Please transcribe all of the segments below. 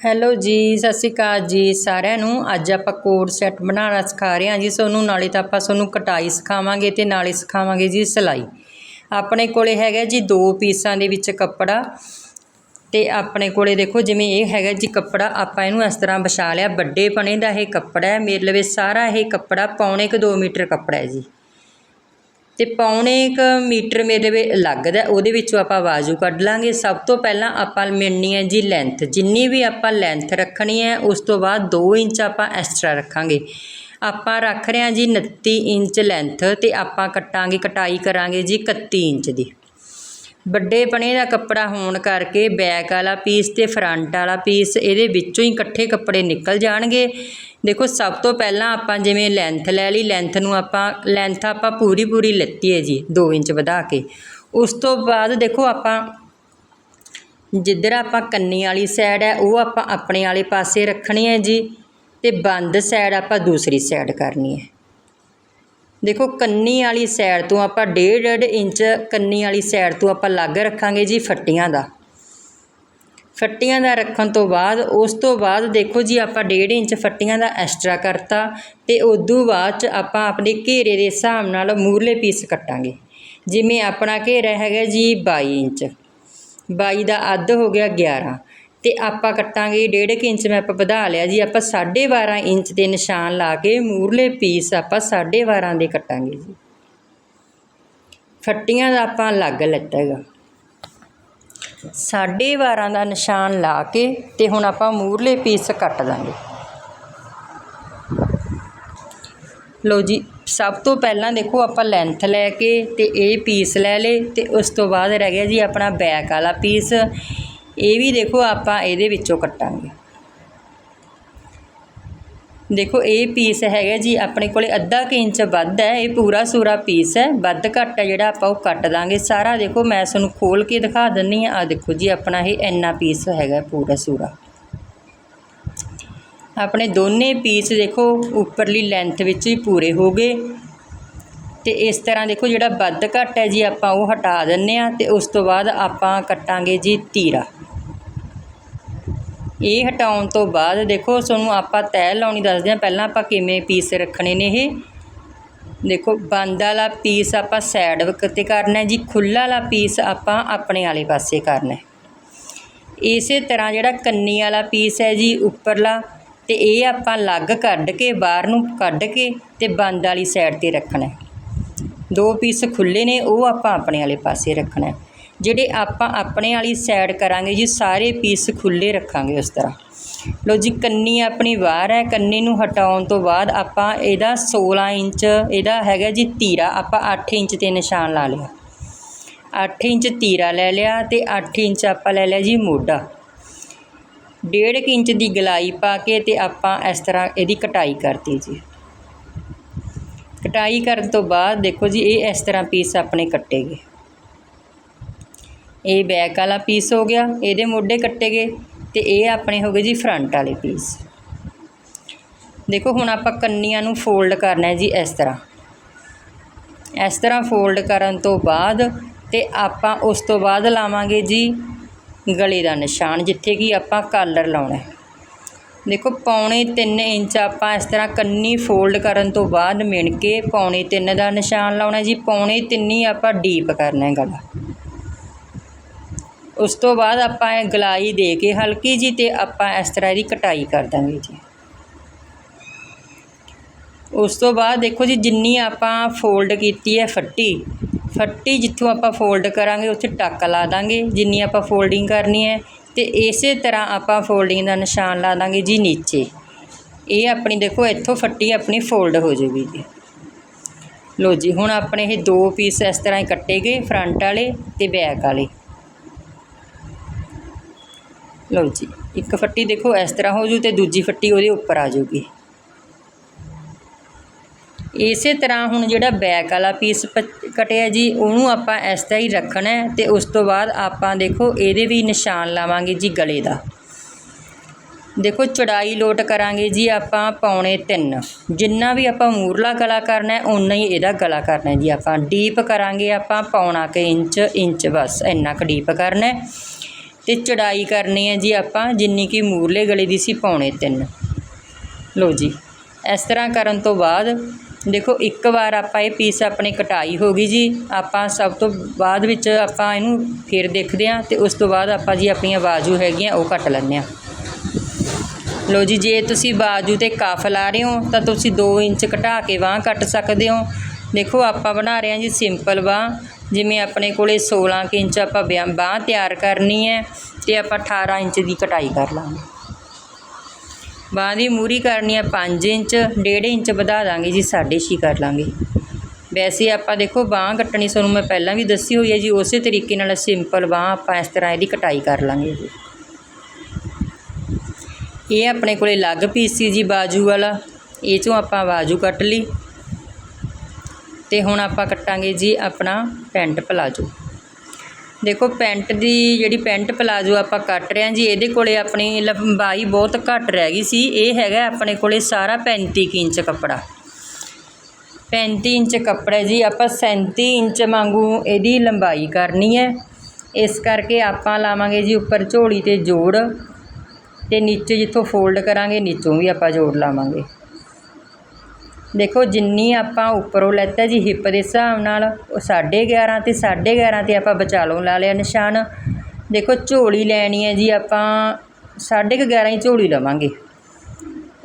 Hello ਜੀ, ਸਤਿ ਸ਼੍ਰੀ ਅਕਾਲ ਜੀ ਸਾਰਿਆਂ ਨੂੰ। ਅੱਜ ਆਪਾਂ ਕੋਡ ਸੈੱਟ ਬਣਾਉਣਾ ਸਿਖਾ ਰਹੇ ਹਾਂ ਜੀ ਤੁਹਾਨੂੰ ਨਾਲੇ ਤਾਂ ਆਪਾਂ ਤੁਹਾਨੂੰ ਕਟਾਈ ਸਿਖਾਵਾਂਗੇ ਤੇ ਨਾਲੇ ਸਿਖਾਵਾਂਗੇ ਜੀ ਸਿਲਾਈ। ਆਪਣੇ ਕੋਲੇ ਹੈਗਾ ਜੀ ਦੋ ਪੀਸਾਂ ਦੇ ਵਿੱਚ ਕੱਪੜਾ ਤੇ ਆਪਣੇ ਕੋਲੇ ਦੇਖੋ ਜਿਵੇਂ ਇਹ ਹੈਗਾ ਜੀ ਕੱਪੜਾ, ਆਪਾਂ ਇਹਨੂੰ ਇਸ ਤਰ੍ਹਾਂ ਵਿਛਾ ਲਿਆ। ਵੱਡੇ ਪਣੇ ਦਾ ਇਹ ਕੱਪੜਾ ਹੈ, ਮੇਰੇ ਲਵੇ ਸਾਰਾ ਇਹ ਕੱਪੜਾ, ਪੌਣੇ ਕੁ 2 ਮੀਟਰ ਕੱਪੜਾ ਹੈ ਜੀ। ਤੇ ਪੌਣੇ ਕੁ ਮੀਟਰ ਮੇਰੇ ਵੇ ਲੱਗਦਾ, ਉਹਦੇ ਵਿੱਚੋਂ ਆਪਾਂ ਬਾਜੂ ਕੱਢ ਲਾਂਗੇ। ਸਭ ਤੋਂ ਪਹਿਲਾਂ ਆਪਾਂ ਮਿਲਣੀ ਹੈ ਜੀ ਲੈਂਥ ਜਿੰਨੀ ਵੀ ਆਪਾਂ ਲੈਂਥ ਰੱਖਣੀ ਹੈ, ਉਸ ਤੋਂ ਬਾਅਦ 2 ਇੰਚ ਆਪਾਂ ਐਕਸਟਰਾ ਰੱਖਾਂਗੇ। ਆਪਾਂ ਰੱਖ ਰਹੇ ਹਾਂ ਜੀ 29 ਇੰਚ ਲੈਂਥ ਤੇ ਆਪਾਂ ਕੱਟਾਂਗੇ, ਕਟਾਈ ਕਰਾਂਗੇ ਜੀ 31 ਇੰਚ ਦੀ। ਵੱਡੇ ਪਣੇ ਦਾ ਕੱਪੜਾ ਹੋਣ ਕਰਕੇ ਬੈਕ ਵਾਲਾ ਪੀਸ ਤੇ ਫਰੰਟ ਵਾਲਾ ਪੀਸ ਇਹਦੇ ਵਿੱਚੋਂ ਹੀ ਇਕੱਠੇ ਕੱਪੜੇ ਨਿਕਲ ਜਾਣਗੇ। ਦੇਖੋ, ਸਭ ਤੋਂ ਪਹਿਲਾਂ ਆਪਾਂ ਜਿਵੇਂ ਲੈਂਥ ਲੈ ਲਈ ਲੈਂਥ ਨੂੰ ਆਪਾਂ ਲੈਂਥ ਆਪਾਂ ਪੂਰੀ ਪੂਰੀ ਲੈਤੀ ਹੈ ਜੀ 2 ਇੰਚ ਵਧਾ ਕੇ। ਉਸ ਤੋਂ ਬਾਅਦ ਦੇਖੋ ਆਪਾਂ, ਜਿੱਧਰ ਆਪਾਂ ਕੰਨੀ ਵਾਲੀ ਸਾਈਡ ਹੈ, ਉਹ ਆਪਾਂ ਆਪਣੇ ਵਾਲੇ ਪਾਸੇ ਰੱਖਣੀ ਹੈ ਜੀ, ਤੇ ਬੰਦ ਸਾਈਡ ਆਪਾਂ ਦੂਸਰੀ ਸਾਈਡ ਕਰਨੀ ਹੈ। ਦੇਖੋ ਕੰਨੀ ਵਾਲੀ ਸਾਈਡ ਤੋਂ ਆਪਾਂ 1.5 ਇੰਚ ਕੰਨੀ ਵਾਲੀ ਸਾਈਡ ਤੋਂ ਆਪਾਂ ਅਲੱਗ ਰੱਖਾਂਗੇ ਜੀ ਫੱਟੀਆਂ ਦਾ। ਫੱਟੀਆਂ ਦਾ ਰੱਖਣ ਤੋਂ ਬਾਅਦ, ਉਸ ਤੋਂ ਬਾਅਦ ਦੇਖੋ ਜੀ ਆਪਾਂ ਡੇਢ ਇੰਚ ਫੱਟੀਆਂ ਦਾ ਐਕਸਟਰਾ ਕਰਤਾ ਤੇ ਉਦੋਂ ਬਾਅਦ ਚ ਆਪਾਂ ਆਪਣੇ ਘੇਰੇ ਦੇ ਹਿਸਾਬ ਨਾਲ ਮੂਰਲੇ ਪੀਸ ਕੱਟਾਂਗੇ। ਜਿਵੇਂ ਆਪਣਾ ਘੇਰਾ ਹੈਗਾ ਜੀ 22 ਇੰਚ। 22 ਦਾ ਅੱਧ ਹੋ ਗਿਆ 11 ਅਤੇ ਆਪਾਂ ਕੱਟਾਂਗੇ 1.5 ਇੰਚ, ਮੈਂ ਆਪਾਂ ਵਧਾ ਲਿਆ ਜੀ, ਆਪਾਂ 12.5 ਇੰਚ ਦੇ ਨਿਸ਼ਾਨ ਲਾ ਕੇ ਮੂਰਲੇ ਪੀਸ ਆਪਾਂ 12.5 ਦੇ ਕੱਟਾਂਗੇ ਜੀ। ਫੱਟੀਆਂ ਦਾ ਆਪਾਂ ਅਲੱਗ ਲੈਤਾ ਹੈਗਾ। 12.5 ਦਾ ਨਿਸ਼ਾਨ ਲਾ ਕੇ ਤੇ ਹੁਣ ਆਪਾਂ ਮੂਹਰਲੇ ਪੀਸ ਕੱਟ ਦਾਂਗੇ। ਲੋ ਜੀ, ਸਭ ਤੋਂ ਪਹਿਲਾਂ ਦੇਖੋ ਆਪਾਂ ਲੈਂਥ ਲੈ ਕੇ ਤੇ ਇਹ ਪੀਸ ਲੈ ਲੇ ਤੇ ਉਸ ਤੋਂ ਬਾਅਦ ਰਹਿ ਗਿਆ ਜੀ ਆਪਣਾ ਬੈਕ ਵਾਲਾ ਪੀਸ। ਇਹ ਵੀ ਦੇਖੋ ਆਪਾਂ ਇਹਦੇ ਵਿੱਚੋਂ ਕੱਟਾਂਗੇ। ਦੇਖੋ ਇਹ ਪੀਸ ਹੈਗਾ ਜੀ, ਆਪਣੇ ਕੋਲੇ ਅੱਧਾ ਕੁ ਇੰਚ ਵੱਧ ਹੈ, ਇਹ ਪੂਰਾ ਸੂਰਾ ਪੀਸ ਹੈ, ਵੱਧ ਘੱਟ ਹੈ ਜਿਹੜਾ ਆਪਾਂ ਉਹ ਕੱਟ ਦਾਂਗੇ। ਸਾਰਾ ਦੇਖੋ ਮੈਂ ਤੁਹਾਨੂੰ ਖੋਲ ਕੇ ਦਿਖਾ ਦਿੰਨੀ ਆ ਆ ਦੇਖੋ ਜੀ, ਆਪਣਾ ਇਹ ਇੰਨਾ ਪੀਸ ਹੈਗਾ ਪੂਰਾ ਸੂਰਾ। ਆਪਣੇ ਦੋਨੇ ਪੀਸ ਦੇਖੋ ਉੱਪਰਲੀ ਲੈਂਥ ਵਿੱਚ ਹੀ ਪੂਰੇ ਹੋ ਗਏ। ਤੇ ਇਸ ਤਰ੍ਹਾਂ ਦੇਖੋ ਜਿਹੜਾ ਵੱਧ ਘੱਟ ਹੈ ਜੀ, ਆਪਾਂ ਉਹ ਹਟਾ ਦਿੰਨੇ ਆ ਤੇ ਉਸ ਤੋਂ ਬਾਅਦ ਆਪਾਂ ਕੱਟਾਂਗੇ ਜੀ ਤੀਰਾ। ਇਹ ਹਟਾਉਣ ਤੋਂ ਬਾਅਦ ਦੇਖੋ ਤੁਹਾਨੂੰ ਆਪਾਂ ਤੈਅ ਲਾਉਣੀ ਦੱਸਦੇ ਹਾਂ, ਪਹਿਲਾਂ ਆਪਾਂ ਕਿਵੇਂ ਪੀਸ ਰੱਖਣੇ ਨੇ ਇਹ। ਦੇਖੋ, ਬੰਦ ਵਾਲਾ ਪੀਸ ਆਪਾਂ ਸਾਈਡ ਤੇ ਕਰਨਾ ਜੀ ਖੁੱਲਾ ਵਾਲਾ ਪੀਸ ਆਪਾਂ ਆਪਣੇ ਵਾਲੇ ਪਾਸੇ ਕਰਨਾ ਇਸੇ ਤਰ੍ਹਾਂ ਜਿਹੜਾ ਕੰਨੀ ਵਾਲਾ ਪੀਸ ਹੈ ਜੀ, ਉੱਪਰਲਾ, ਤੇ ਇਹ ਆਪਾਂ ਅਲੱਗ ਕੱਢ ਕੇ, ਬਾਹਰ ਨੂੰ ਕੱਢ ਕੇ ਤੇ ਬੰਦ ਵਾਲੀ ਸਾਈਡ ਤੇ ਰੱਖਣਾ ਦੋ ਪੀਸ ਖੁੱਲੇ ਨੇ, ਉਹ ਆਪਾਂ ਆਪਣੇ ਵਾਲੇ ਪਾਸੇ ਰੱਖਣਾ ਜਿਹੜੇ ਆਪਾਂ ਆਪਣੇ ਵਾਲੀ ਸਾਈਡ ਕਰਾਂਗੇ ਜੀ, ਸਾਰੇ ਪੀਸ ਖੁੱਲੇ ਰੱਖਾਂਗੇ ਉਸ ਤਰ੍ਹਾਂ। ਲਓ ਜੀ, ਕੰਨੀ ਆਪਣੀ ਬਾਹਰ ਹੈ, ਕੰਨੀ ਨੂੰ ਹਟਾਉਣ ਤੋਂ ਬਾਅਦ ਆਪਾਂ ਇਹਦਾ 16 ਇੰਚ, ਇਹਦਾ ਹੈਗਾ ਜੀ ਤੀਰਾ, ਆਪਾਂ 8 ਇੰਚ ਤੇ ਨਿਸ਼ਾਨ ਲਾ ਲਿਆ। 8 ਇੰਚ ਤੀਰਾ ਲੈ ਲਿਆ ਤੇ 8 ਇੰਚ ਆਪਾਂ ਲੈ ਲਿਆ ਜੀ ਮੋਢਾ। ਡੇਢ ਕੁ ਇੰਚ ਦੀ ਗਲਾਈ ਪਾ ਕੇ ਤੇ ਆਪਾਂ ਇਸ ਤਰ੍ਹਾਂ ਇਹਦੀ ਕਟਾਈ ਕਰਤੀ ਜੀ। ਕਟਾਈ ਕਰਨ ਤੋਂ ਬਾਅਦ ਦੇਖੋ ਜੀ, ਇਹ ਇਸ ਤਰ੍ਹਾਂ ਪੀਸ ਆਪਣੇ ਕੱਟੇ ਗਏ। ਇਹ ਬੈਕ ਵਾਲਾ ਪੀਸ ਹੋ ਗਿਆ, ਇਹਦੇ ਮੋਢੇ ਕੱਟੇ ਗਏ ਤੇ ਇਹ ਆਪਣੇ ਹੋ ਗਏ ਜੀ ਫਰੰਟ ਵਾਲੇ ਪੀਸ ਦੇਖੋ ਹੁਣ ਆਪਾਂ ਕੰਨੀਆਂ ਨੂੰ ਫੋਲਡ ਕਰਨਾ ਹੈ ਜੀ ਇਸ ਤਰ੍ਹਾਂ। ਇਸ ਤਰ੍ਹਾਂ ਫੋਲਡ ਕਰਨ ਤੋਂ ਬਾਅਦ ਤੇ ਆਪਾਂ ਉਸ ਤੋਂ ਬਾਅਦ ਲਾਵਾਂਗੇ ਜੀ ਗਲੇ ਦਾ ਨਿਸ਼ਾਨ, ਜਿੱਥੇ ਕਿ ਆਪਾਂ ਕਾਲਰ ਲਾਉਣਾ ਦੇਖੋ ਪੌਣੇ 3 ਇੰਚ ਆਪਾਂ ਇਸ ਤਰ੍ਹਾਂ ਕੰਨੀ ਫੋਲਡ ਕਰਨ ਤੋਂ ਬਾਅਦ ਮਿਣ ਕੇ ਪੌਣੇ 3 ਦਾ ਨਿਸ਼ਾਨ ਲਾਉਣਾ ਜੀ। ਪੌਣੇ 3 ਹੀ ਆਪਾਂ ਡੀਪ ਕਰਨਾ ਹੈ ਗਲਾ। ਉਸ ਤੋਂ ਬਾਅਦ ਆਪਾਂ ਇਹ ਗਲਾਈ ਦੇ ਕੇ ਹਲਕੀ ਜੀ ਤੇ ਆਪਾਂ ਇਸ ਤਰ੍ਹਾਂ ਇਹਦੀ ਕਟਾਈ ਕਰ ਦਾਂਗੇ ਜੀ। ਉਸ ਤੋਂ ਬਾਅਦ ਦੇਖੋ ਜੀ, ਜਿੰਨੀ ਆਪਾਂ ਫੋਲਡ ਕੀਤੀ ਹੈ ਫੱਟੀ ਫੱਟੀ ਜਿੱਥੋਂ ਆਪਾਂ ਫੋਲਡ ਕਰਾਂਗੇ, ਉੱਥੇ ਟੱਕ ਲਾ ਦਾਂਗੇ, ਜਿੰਨੀ ਆਪਾਂ ਫੋਲਡਿੰਗ ਕਰਨੀ ਹੈ ਤੇ ਇਸੇ ਤਰ੍ਹਾਂ ਆਪਾਂ ਫੋਲਡਿੰਗ ਦਾ ਨਿਸ਼ਾਨ ਲਾ ਦਾਂਗੇ ਜੀ ਨੀਚੇ। ਇਹ ਆਪਣੀ ਦੇਖੋ, ਇੱਥੋਂ ਫੱਟੀ ਆਪਣੀ ਫੋਲਡ ਹੋ ਜਾਊਗੀ ਜੀ। ਲੋ ਜੀ, ਹੁਣ ਆਪਣੇ ਇਹ ਦੋ ਪੀਸ ਇਸ ਤਰ੍ਹਾਂ ਹੀ ਕੱਟੇ ਗਏ ਫਰੰਟ ਵਾਲੇ ਤੇ ਬੈਕ ਵਾਲੇ। ਲਓ ਜੀ, ਇੱਕ ਫੱਟੀ ਦੇਖੋ, ਇਸ ਤਰ੍ਹਾਂ ਹੋ ਜੂ ਤੇ ਦੂਜੀ ਫੱਟੀ ਉਹਦੇ ਉੱਪਰ ਆ ਜਾਊਗੀ ਇਸੇ ਤਰ੍ਹਾਂ ਹੁਣ ਜਿਹੜਾ ਬੈਕ ਵਾਲਾ ਪੀਸ ਕਟਿਆ ਜੀ, ਉਹਨੂੰ ਆਪਾਂ ਇਸ ਤਰ੍ਹਾਂ ਹੀ ਰੱਖਣਾ ਤੇ ਉਸ ਤੋਂ ਬਾਅਦ ਆਪਾਂ ਦੇਖੋ, ਇਹਦੇ ਵੀ ਨਿਸ਼ਾਨ ਲਾਵਾਂਗੇ ਜੀ ਗਲੇ ਦਾ। ਦੇਖੋ, ਚੜਾਈ ਲੋਟ ਕਰਾਂਗੇ ਜੀ ਆਪਾਂ ਪੌਣੇ 3 ਜਿੰਨਾ ਵੀ ਆਪਾਂ ਮੂਰਲਾ ਗਲਾ ਕਰਨਾ ਹੈ ਉਨਾ ਹੀ ਇਹਦਾ ਗਲਾ ਕਰਨਾ ਜੀ ਆਪਾਂ। ਡੀਪ ਕਰਾਂਗੇ ਆਪਾਂ ਪੌਣਾ ਕੁ ਇੰਚ ਇੰਚ ਬਸ ਇੰਨਾ ਕੁ ਡੀਪ ਕਰਨਾ ਅਤੇ ਚੜਾਈ ਕਰਨੀ ਹੈ ਜੀ ਆਪਾਂ, ਜਿੰਨੀ ਕਿ ਮੂਰਲੇ ਗਲੇ ਦੀ ਸੀ ਪੌਣੇ ਤਿੰਨ। ਲਓ ਜੀ, ਇਸ ਤਰ੍ਹਾਂ ਕਰਨ ਤੋਂ ਬਾਅਦ ਦੇਖੋ, ਇੱਕ ਵਾਰ ਆਪਾਂ ਇਹ ਪੀਸ ਆਪਣੇ ਕਟਾਈ ਹੋ ਗਈ ਜੀ। ਆਪਾਂ ਸਭ ਤੋਂ ਬਾਅਦ ਵਿੱਚ ਆਪਾਂ ਇਹਨੂੰ ਫਿਰ ਦੇਖਦੇ ਹਾਂ ਤੇ ਉਸ ਤੋਂ ਬਾਅਦ ਆਪਾਂ ਜੀ ਆਪਣੀਆਂ ਬਾਜੂ ਹੈਗੀਆਂ, ਉਹ ਕੱਟ ਲੈਂਦੇ ਹਾਂ। ਲਓ ਜੀ, ਜੇ ਤੁਸੀਂ ਬਾਜੂ ਤੇ ਕਫ ਲਾ ਰਹੇ ਹੋ, ਤਾਂ ਤੁਸੀਂ 2 ਇੰਚ ਘਟਾ ਕੇ ਬਾਂਹ ਕੱਟ ਸਕਦੇ ਹੋ। ਦੇਖੋ, ਆਪਾਂ ਬਣਾ ਰਹੇ ਹਾਂ ਜੀ ਸਿੰਪਲ ਬਾਂਹ। ਜਿਵੇਂ ਆਪਣੇ ਕੋਲੇ 16 ਕੁ ਇੰਚ ਆਪਾਂ ਬਿਆ- ਬਾਂਹ ਤਿਆਰ ਕਰਨੀ ਹੈ ਤੇ ਆਪਾਂ 18 ਇੰਚ ਦੀ ਕਟਾਈ ਕਰ ਲਾਂਗੇ। ਬਾਂਹ ਦੀ ਮੂਰੀ ਕਰਨੀ ਹੈ 5 ਇੰਚ 1.5 ਇੰਚ ਵਧਾ ਦਾਂਗੇ ਜੀ 6.5 ਕਰ ਲਾਂਗੇ। ਵੈਸੇ ਆਪਾਂ ਦੇਖੋ, ਬਾਂਹ ਕੱਟਣੀ ਤੁਹਾਨੂੰ ਮੈਂ ਪਹਿਲਾਂ ਵੀ ਦੱਸੀ ਹੋਈ ਹੈ ਜੀ, ਉਸੇ ਤਰੀਕੇ ਨਾਲ ਸਿੰਪਲ ਬਾਂਹ ਆਪਾਂ ਇਸ ਤਰ੍ਹਾਂ ਇਹਦੀ ਕਟਾਈ ਕਰ ਲਾਂਗੇ ਜੀ। ਇਹ ਆਪਣੇ ਕੋਲੇ ਅਲੱਗ ਪੀਸ ਸੀ ਜੀ, ਬਾਜੂ ਵਾਲਾ। ਇਹ ਚੋਂ ਆਪਾਂ ਬਾਜੂ ਕੱਟ ਲਈ। ਤੇ ਹੁਣ ਆਪਾਂ ਕੱਟਾਂਗੇ ਜੀ ਆਪਣਾ ਪੈਂਟ ਪਲਾਜੋ। ਦੇਖੋ ਪੈਂਟ ਦੀ ਜਿਹੜੀ ਪੈਂਟ ਪਲਾਜੋ ਆਪਾਂ ਕੱਟ ਰਹੇ ਹਾਂ ਜੀ, ਇਹਦੇ ਕੋਲੇ ਆਪਣੀ ਲੰਬਾਈ ਬਹੁਤ ਘੱਟ ਰਹਿ ਗਈ ਸੀ। ਇਹ ਹੈਗਾ ਆਪਣੇ ਕੋਲੇ ਸਾਰਾ 35 ਕੁ ਇੰਚ ਕੱਪੜਾ। 35 ਇੰਚ ਕੱਪੜਾ ਜੀ, ਆਪਾਂ 37 ਇੰਚ ਵਾਂਗੂ ਇਹਦੀ ਲੰਬਾਈ ਕਰਨੀ ਹੈ। ਇਸ ਕਰਕੇ ਆਪਾਂ ਲਾਵਾਂਗੇ ਜੀ ਉੱਪਰ ਝੋਲੀ ਤੇ ਜੋੜ ਤੇ ਨੀਚੇ ਜਿੱਥੋਂ ਫੋਲਡ ਕਰਾਂਗੇ, ਨੀਚੋਂ ਵੀ ਆਪਾਂ ਜੋੜ ਲਾਵਾਂਗੇ। ਦੇਖੋ, ਜਿੰਨੀ ਆਪਾਂ ਉੱਪਰੋਂ ਲੈਤਾ ਜੀ ਹਿੱਪ ਦੇ ਹਿਸਾਬ ਨਾਲ, ਉਹ 11.5 ਤੇ 11.5 ਤੇ ਆਪਾਂ ਵਿਚਾਲੋਂ ਲਾ ਲਿਆ ਨਿਸ਼ਾਨ। ਦੇਖੋ, ਝੋਲੀ ਲੈਣੀ ਹੈ ਜੀ ਆਪਾਂ 11.5 ਹੀ ਝੋਲੀ ਲਵਾਂਗੇ।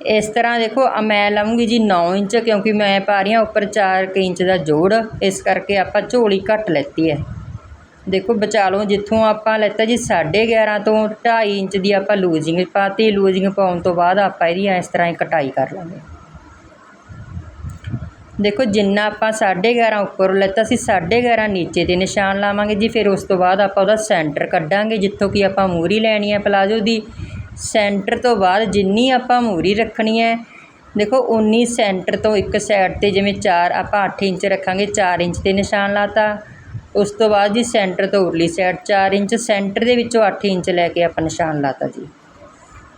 ਇਸ ਤਰ੍ਹਾਂ ਦੇਖੋ ਮੈਂ ਲਵਾਂਗੀ ਜੀ 9 ਇੰਚ, ਕਿਉਂਕਿ ਮੈਂ ਪਾ ਰਹੀ ਹਾਂ ਉੱਪਰ 4 ਇੰਚ ਦਾ ਜੋੜ। ਇਸ ਕਰਕੇ ਆਪਾਂ ਝੋਲੀ ਘੱਟ ਲੈਤੀ ਹੈ। ਦੇਖੋ, ਵਿਚਾਲੋਂ ਜਿੱਥੋਂ ਆਪਾਂ ਲੈਤਾ ਜੀ 11.5 ਤੋਂ 2.5 ਇੰਚ ਦੀ ਆਪਾਂ ਲੂਜ਼ਿੰਗ ਪਾਤੀ। ਲੂਜ਼ਿੰਗ ਪਾਉਣ ਤੋਂ ਬਾਅਦ ਆਪਾਂ ਇਹਦੀ ਇਸ ਤਰ੍ਹਾਂ ਹੀ ਕਟਾਈ ਕਰ ਲਾਂਗੇ। ਦੇਖੋ, ਜਿੰਨਾ ਆਪਾਂ 11.5 ਉੱਪਰ ਲੈਤਾ ਸੀ 11.5 ਨੀਚੇ ਤੇ ਨਿਸ਼ਾਨ ਲਾਵਾਂਗੇ ਜੀ, ਫਿਰ ਉਸ ਤੋਂ ਬਾਅਦ ਆਪਾਂ ਉਹਦਾ ਸੈਂਟਰ ਕੱਢਾਂਗੇ, ਜਿੱਥੋਂ ਕਿ ਆਪਾਂ ਮੂਰੀ ਲੈਣੀ ਹੈ ਪਲਾਜੋ ਦੀ। ਸੈਂਟਰ ਤੋਂ ਬਾਅਦ ਜਿੰਨੀ ਆਪਾਂ ਮੂਰੀ ਰੱਖਣੀ ਹੈ, ਦੇਖੋ ਉਨੀ ਸੈਂਟਰ ਤੋਂ ਇੱਕ ਸਾਈਡ ਤੇ ਜਿਵੇਂ 4 ਆਪਾਂ 8 ਇੰਚ ਰੱਖਾਂਗੇ 4 ਇੰਚ ਤੇ ਨਿਸ਼ਾਨ ਲਾਤਾ। ਉਸ ਤੋਂ ਬਾਅਦ ਜੀ ਸੈਂਟਰ ਤੋਂ ਉਰਲੀ ਸਾਈਡ 4 ਇੰਚ, ਸੈਂਟਰ ਦੇ ਵਿੱਚੋਂ 8 ਇੰਚ ਲੈ ਕੇ ਆਪਾਂ ਨਿਸ਼ਾਨ ਲਾਤਾ ਜੀ।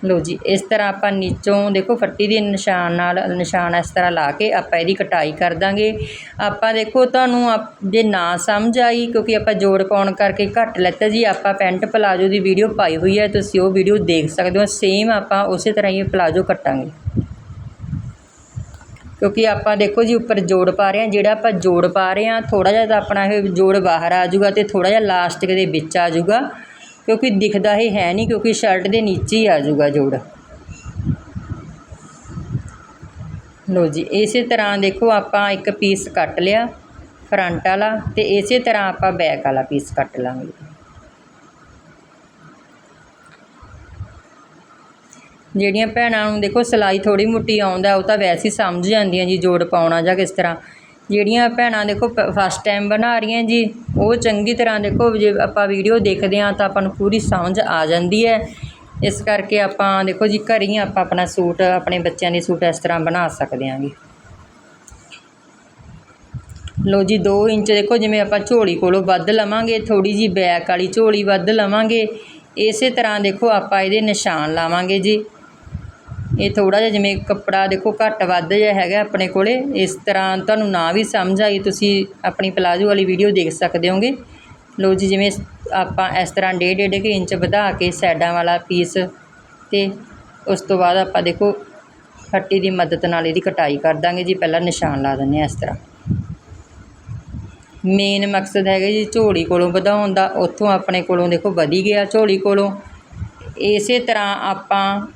ਲਓ ਜੀ, ਇਸ ਤਰ੍ਹਾਂ ਆਪਾਂ ਨੀਚੋਂ ਦੇਖੋ, ਫੱਟੀ ਦੇ ਨਿਸ਼ਾਨ ਨਾਲ ਨਿਸ਼ਾਨ ਇਸ ਤਰ੍ਹਾਂ ਲਾ ਕੇ ਆਪਾਂ ਇਹਦੀ ਕਟਾਈ ਕਰ ਦਾਂਗੇ। ਆਪਾਂ ਦੇਖੋ, ਤੁਹਾਨੂੰ ਆਪ- ਜੇ ਨਾ ਸਮਝ ਆਈ, ਕਿਉਂਕਿ ਆਪਾਂ ਜੋੜ ਪਾਉਣ ਕਰਕੇ ਘੱਟ ਲੈਤਾ ਜੀ, ਆਪਾਂ ਪੈਂਟ ਪਲਾਜੋ ਦੀ ਵੀਡੀਓ ਪਾਈ ਹੋਈ ਹੈ, ਤੁਸੀਂ ਉਹ ਵੀਡੀਓ ਦੇਖ ਸਕਦੇ ਹੋ। ਸੇਮ ਆਪਾਂ ਉਸੇ ਤਰ੍ਹਾਂ ਹੀ ਪਲਾਜੋ ਕੱਟਾਂਗੇ। ਕਿਉਂਕਿ ਆਪਾਂ ਦੇਖੋ ਜੀ, ਉੱਪਰ ਜੋੜ ਪਾ ਰਹੇ ਹਾਂ। ਜਿਹੜਾ ਆਪਾਂ ਜੋੜ ਪਾ ਰਹੇ ਹਾਂ ਥੋੜਾ ਜਿਹਾ ਤਾਂ ਆਪਣਾ ਇਹ ਜੋੜ ਬਾਹਰ ਆ ਜਾਊਗਾ ਤੇ ਥੋੜਾ ਜਿਹਾ ਲਾਸਟਿਕ ਦੇ ਵਿੱਚ ਆ ਜਾਊਗਾ। ਕਿਉਂਕਿ ਦਿਖਦਾ ਇਹ ਹੈ ਨਹੀਂ ਕਿਉਂਕਿ ਸ਼ਰਟ ਦੇ ਨੀਚੇ ਹੀ ਆ ਜਾਊਗਾ ਜੋੜ। ਲੋ ਜੀ, ਇਸੇ ਤਰ੍ਹਾਂ ਦੇਖੋ ਆਪਾਂ ਇੱਕ ਪੀਸ ਕੱਟ ਲਿਆ ਫਰੰਟ ਵਾਲਾ ਤੇ ਇਸੇ ਤਰ੍ਹਾਂ ਆਪਾਂ ਬੈਕ ਵਾਲਾ ਪੀਸ ਕੱਟ ਲਾਂਗੇ। ਜਿਹੜੀਆਂ ਭੈਣਾਂ ਨੂੰ ਦੇਖੋ ਸਿਲਾਈ ਥੋੜੀ ਮੁੱਟੀ ਆਉਂਦਾ, ਉਹ ਤਾਂ ਵੈਸੇ ਹੀ ਸਮਝ ਜਾਂਦੀਆਂ ਜੀ ਜੋੜ ਪਾਉਣਾ ਜਾਂ ਕਿਸ ਤਰ੍ਹਾਂ। ਜਿਹੜੀਆਂ ਭੈਣਾਂ ਦੇਖੋ ਫਸਟ ਟਾਈਮ ਬਣਾ ਰਹੀਆਂ ਜੀ, ਉਹ ਚੰਗੀ ਤਰ੍ਹਾਂ ਦੇਖੋ ਜੇ ਆਪਾਂ ਵੀਡੀਓ ਦੇਖਦੇ ਹਾਂ ਤਾਂ ਆਪਾਂ ਨੂੰ ਪੂਰੀ ਸਮਝ ਆ ਜਾਂਦੀ ਹੈ। ਇਸ ਕਰਕੇ ਆਪਾਂ ਦੇਖੋ ਜੀ ਘਰ ਹੀ ਆਪਾਂ ਆਪਣਾ ਸੂਟ, ਆਪਣੇ ਬੱਚਿਆਂ ਦੇ ਸੂਟ ਇਸ ਤਰ੍ਹਾਂ ਬਣਾ ਸਕਦੇ ਹਾਂ ਜੀ। ਲੋ ਜੀ 2 ਇੰਚ ਦੇਖੋ, ਜਿਵੇਂ ਆਪਾਂ ਝੋਲੀ ਕੋਲੋਂ ਵੱਧ ਲਵਾਂਗੇ ਥੋੜੀ ਜੀ ਬੈਕ ਵਾਲੀ ਝੋਲੀ ਵੱਧ ਲਵਾਂਗੇ, ਇਸੇ ਤਰ੍ਹਾਂ ਦੇਖੋ ਆਪਾਂ ਇਹਦੇ ਨਿਸ਼ਾਨ ਲਾਵਾਂਗੇ ਜੀ। ਇਹ ਥੋੜ੍ਹਾ ਜਿਹਾ ਜਿਵੇਂ ਕੱਪੜਾ ਦੇਖੋ ਘੱਟ ਵੱਧ ਜਿਹਾ ਹੈਗਾ ਆਪਣੇ ਕੋਲ। ਇਸ ਤਰ੍ਹਾਂ ਤੁਹਾਨੂੰ ਨਾ ਵੀ ਸਮਝ ਆਈ, ਤੁਸੀਂ ਆਪਣੀ ਪਲਾਜੋ ਵਾਲੀ ਵੀਡੀਓ ਦੇਖ ਸਕਦੇ ਹੋਗੇ। ਲਓ ਜੀ, ਜਿਵੇਂ ਆਪਾਂ ਇਸ ਤਰ੍ਹਾਂ ਡੇਢ ਡੇਢ ਕੁ ਇੰਚ ਵਧਾ ਕੇ ਸਾਈਡਾਂ ਵਾਲਾ ਪੀਸ ਅਤੇ ਉਸ ਤੋਂ ਬਾਅਦ ਆਪਾਂ ਦੇਖੋ ਫੱਟੀ ਦੀ ਮਦਦ ਨਾਲ ਇਹਦੀ ਕਟਾਈ ਕਰ ਦਾਂਗੇ। ਜੀ, ਪਹਿਲਾਂ ਨਿਸ਼ਾਨ ਲਾ ਦਿੰਦੇ ਹਾਂ ਇਸ ਤਰ੍ਹਾਂ। ਮੇਨ ਮਕਸਦ ਹੈਗਾ ਜੀ ਝੋਲੀ ਕੋਲੋਂ ਵਧਾਉਣ ਦਾ। ਉੱਥੋਂ ਆਪਣੇ ਕੋਲੋਂ ਦੇਖੋ ਵਧੀ ਗਿਆ ਝੋਲੀ ਕੋਲੋਂ। ਇਸੇ ਤਰ੍ਹਾਂ ਆਪਾਂ